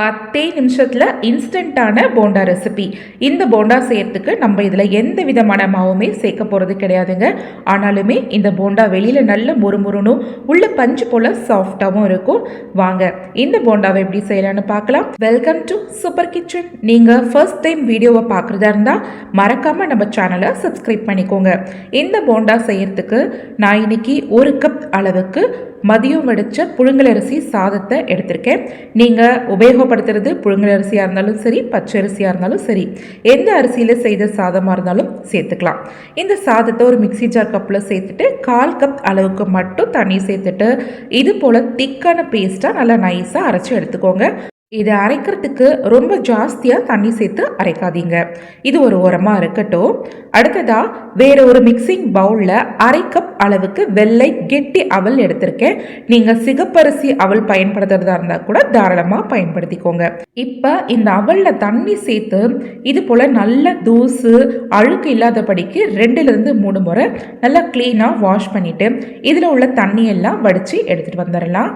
பத்தே நிமிஷத்தில் இன்ஸ்டண்ட்டான போண்டா ரெசிபி. இந்த போண்டா செய்யறதுக்கு நம்ம இதில் எந்த விதமான மாவுமே சேர்க்க போகிறது கிடையாதுங்க. ஆனாலுமே இந்த போண்டா வெளியில் நல்ல முறுமுறுனும் உள்ள பஞ்சு போல் சாஃப்டாகவும் இருக்கும். வாங்க இந்த போண்டாவை எப்படி செய்யலான்னு பார்க்கலாம். வெல்கம் டு சூப்பர் கிச்சன் நீங்கள் ஃபர்ஸ்ட் டைம் வீடியோவை பார்க்குறதா இருந்தால் மறக்காமல் நம்ம சேனலை சப்ஸ்கிரைப் பண்ணிக்கோங்க. இந்த போண்டா செய்யறதுக்கு நான் இன்னைக்கு ஒரு கப் அளவுக்கு மதியம் வடித்த புழுங்கலரிசி சாதத்தை எடுத்திருக்கேன். நீங்கள் உபயோக உபயோகப்படுத்துறது புழுங்கலரிசியாக இருந்தாலும் சரி பச்சை அரிசியாக இருந்தாலும் சரி. எந்த அரிசியில் செய்த சாதமாக இருந்தாலும் சேர்த்துக்கலாம். இந்த சாதத்தை ஒரு மிக்சி ஜார் கப்பில் சேர்த்துட்டு கால் கப் அளவுக்கு மட்டும் தண்ணி சேர்த்துட்டு இது போல் திக்கான பேஸ்ட்டாக நல்லா நைஸாக அரைச்சி எடுத்துக்கோங்க. இதை அரைக்கிறதுக்கு ரொம்ப ஜாஸ்தியாக தண்ணி சேர்த்து அரைக்காதீங்க. இது ஒரு உரமாக இருக்கட்டும். அடுத்ததாக வேறு ஒரு மிக்சிங் பவுலில் அரை கப் அளவுக்கு வெள்ளை கெட்டி அவல் எடுத்திருக்கேன். நீங்கள் சிகப்பரிசி அவல் பயன்படுத்துறதா இருந்தால் கூட தாராளமாக பயன்படுத்திக்கோங்க. இப்போ இந்த அவலில் தண்ணி சேர்த்து இது போல் நல்ல தூசு அழுக்கு இல்லாதபடிக்கு ரெண்டுலேருந்து மூணு முறை நல்லா க்ளீனாக வாஷ் பண்ணிவிட்டு இதில் உள்ள தண்ணியெல்லாம் வடித்து எடுத்துகிட்டு வந்துடலாம்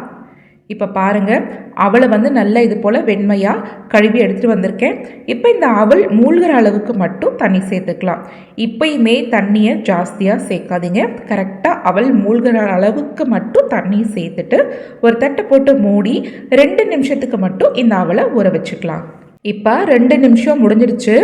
இப்போ பாருங்கள் அவளை வந்து நல்லா இது போல் வெண்மையாக கழுவி எடுத்துகிட்டு வந்திருக்கேன். இப்போ இந்த அவள் மூழ்கிற அளவுக்கு மட்டும் தண்ணி சேர்த்துக்கலாம். இப்பயுமே தண்ணியை ஜாஸ்தியாக சேர்க்காதீங்க. கரெக்டாக அவள் மூழ்கிற அளவுக்கு மட்டும் தண்ணி சேர்த்துட்டு ஒரு தட்டை போட்டு மூடி ரெண்டு நிமிஷத்துக்கு மட்டும் இந்த அவளை ஊற வச்சுக்கலாம். இப்போ ரெண்டு நிமிஷம் முடிஞ்சிடுச்சு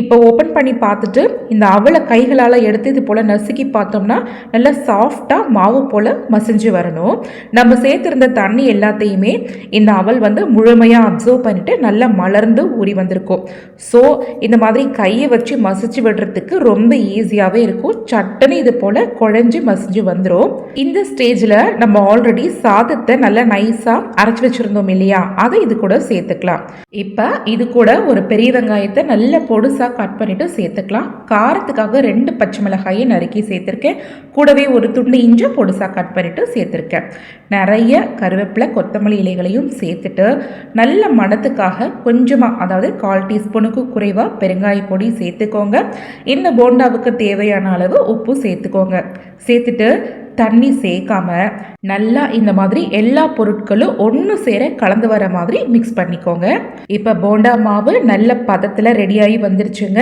இப்போ ஓப்பன் பண்ணி பார்த்துட்டு இந்த அவளை கைகளால் எடுத்து இது போல் நசுக்கி பார்த்தோம்னா நல்லா சாஃப்டாக மாவு போல் மசிஞ்சு வரணும். நம்ம சேர்த்துருந்த தண்ணி எல்லாத்தையுமே இந்த அவல் வந்து முழுமையாக அப்சர்வ் பண்ணிவிட்டு நல்லா மலர்ந்து ஊறி வந்திருக்கும். ஸோ இந்த மாதிரி கையை வச்சு மசிச்சு விடுறதுக்கு ரொம்ப ஈஸியாகவே இருக்கும். சட்டுன்னு இது போல் குழஞ்சி மசிஞ்சு வந்துடும் இந்த ஸ்டேஜில் நம்ம ஆல்ரெடி சாதத்தை நல்லா நைஸாக அரைச்சி வச்சுருந்தோம் இல்லையா? அதை இது கூட சேர்த்துக்கலாம். இப்போ இது இது கூட ஒரு பெரிய வெங்காயத்தை நல்ல பொடுசாக கட் பண்ணிவிட்டு சேர்த்துக்கலாம். காரத்துக்காக ரெண்டு பச்சை மிளகாயை நறுக்கி சேர்த்துருக்கேன். கூடவே ஒரு துண்டு இஞ்சி பொடுசாக கட் பண்ணிவிட்டு சேர்த்துருக்கேன். நிறைய கருவேப்பிலை கொத்தமல்லி இலைகளையும் சேர்த்துட்டு நல்ல மணத்துக்காக கொஞ்சமாக அதாவது கால் டீஸ்பூனுக்கு குறைவாக பெருங்காய பொடி சேர்த்துக்கோங்க. இந்த போண்டாவுக்கு தேவையான அளவு உப்பு சேர்த்துக்கோங்க. சேர்த்துட்டு தண்ணி சேர்க்காம நல்லா இந்த மாதிரி எல்லா பொருட்களும் ஒன்று சேர கலந்து வர மாதிரி மிக்ஸ் பண்ணிக்கோங்க. இப்போ போண்டா மாவு நல்ல பதத்தில் ரெடியாகி வந்துருச்சுங்க.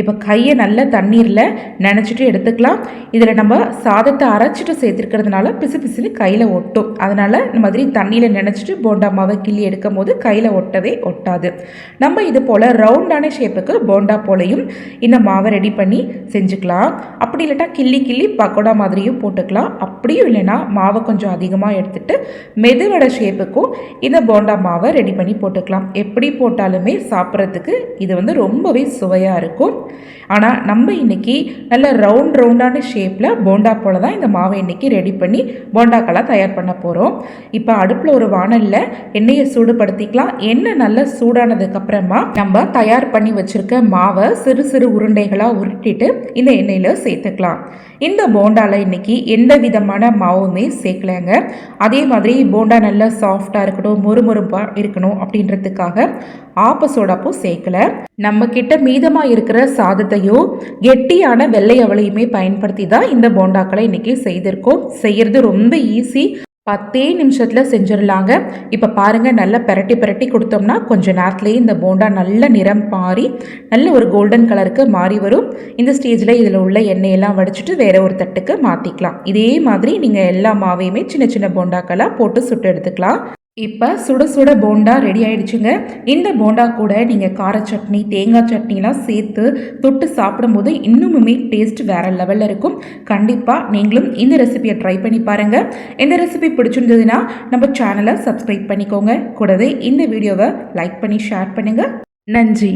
இப்போ கையை நல்ல தண்ணீரில் நினச்சிட்டு எடுத்துக்கலாம். இதில் நம்ம சாதத்தை அரைச்சிட்டு சேர்த்துருக்கிறதுனால பிசு பிசுன்னு கையில் ஒட்டும். அதனால் இந்த மாதிரி தண்ணியில் நினச்சிட்டு போண்டா மாவை கிள்ளி எடுக்கும் போது கையில் ஒட்டவே ஒட்டாது. நம்ம இது போல் ரவுண்டான ஷேப்புக்கு போண்டா போலையும் இந்த மாவை ரெடி பண்ணி செஞ்சுக்கலாம். அப்படி இல்லாட்டா கிள்ளி கிள்ளி பக்கோடா மாதிரியும் போட்டுக்கலாம். அப்படியும் இல்லைன்னா மாவை கொஞ்சம் அதிகமாக எடுத்துகிட்டு மெதுவடை ஷேப்புக்கும் இந்த போண்டா மாவை ரெடி பண்ணி போட்டுக்கலாம். எப்படி போட்டாலுமே சாப்பிட்றதுக்கு இது வந்து ரொம்பவே சுவையாக இருக்கும். ஆனால் நம்ம இன்றைக்கி நல்ல ரவுண்ட் ரவுண்டான ஷேப்பில் போண்டா போல் தான் இந்த மாவை இன்றைக்கி ரெடி பண்ணி போண்டாக்களாக தயார் பண்ண போகிறோம் இப்போ அடுப்பில் ஒரு வானலில் எண்ணெயை சூடுபடுத்திக்கலாம். எண்ணெய் நல்லா சூடானதுக்கப்புறமா நம்ம தயார் பண்ணி வச்சுருக்க மாவை சிறு சிறு உருண்டைகளாக உருட்டிட்டு இந்த எண்ணெயில் சேர்த்துக்கலாம். இந்த போண்டாவில் இன்றைக்கி எந்த விதமான மாவுமே சேர்க்கலைங்க. அதே மாதிரி போண்டா நல்லா சாஃப்டாக இருக்கணும் மொறுமொறுப்பாக இருக்கணும் அப்படின்றதுக்காக ஆப்ப சோடாப்பும் சேர்க்கல. நம்ம கிட்ட மீதமாக இருக்கிற சாதத்தையும் கெட்டியான வெள்ளை அவளையுமே பயன்படுத்தி தான் இந்த போண்டாக்களை இன்றைக்கி செய்திருக்கோம். செய்கிறது ரொம்ப ஈஸி பத்தே நிமிஷத்தில் செஞ்சிடலாங்க. இப்போ பாருங்கள் நல்லா பெரட்டி பெரட்டி கொடுத்தோம்னா கொஞ்சம் நேரத்துலேயே இந்த போண்டா நல்ல நிறம் மாறி நல்ல ஒரு கோல்டன் கலருக்கு மாறி வரும். இந்த ஸ்டேஜில் இதில் உள்ள எண்ணெயெல்லாம் வடிச்சிட்டு வேறு ஒரு தட்டுக்கு மாற்றிக்கலாம் இதே மாதிரி நீங்கள் எல்லா மாவையுமே சின்ன சின்ன போண்டாக்களாக போட்டு சுட்டு எடுத்துக்கலாம். இப்போ சுட சுட போண்டா ரெடி ஆயிடுச்சுங்க. இந்த போண்டா கூட நீங்கள் கார சட்னி தேங்காய் சட்னிலாம் சேர்த்து தொட்டு சாப்பிடும்போது இன்னுமுமே டேஸ்ட் வேறு லெவலில் இருக்கும். கண்டிப்பாக நீங்களும் இந்த ரெசிபியை ட்ரை பண்ணி பாருங்கள் இந்த ரெசிபி பிடிச்சிருந்ததுன்னா நம்ம சேனலை சப்ஸ்கிரைப் பண்ணிக்கோங்க. கூடவே இந்த வீடியோவை லைக் பண்ணி ஷேர் பண்ணுங்கள் நன்றி.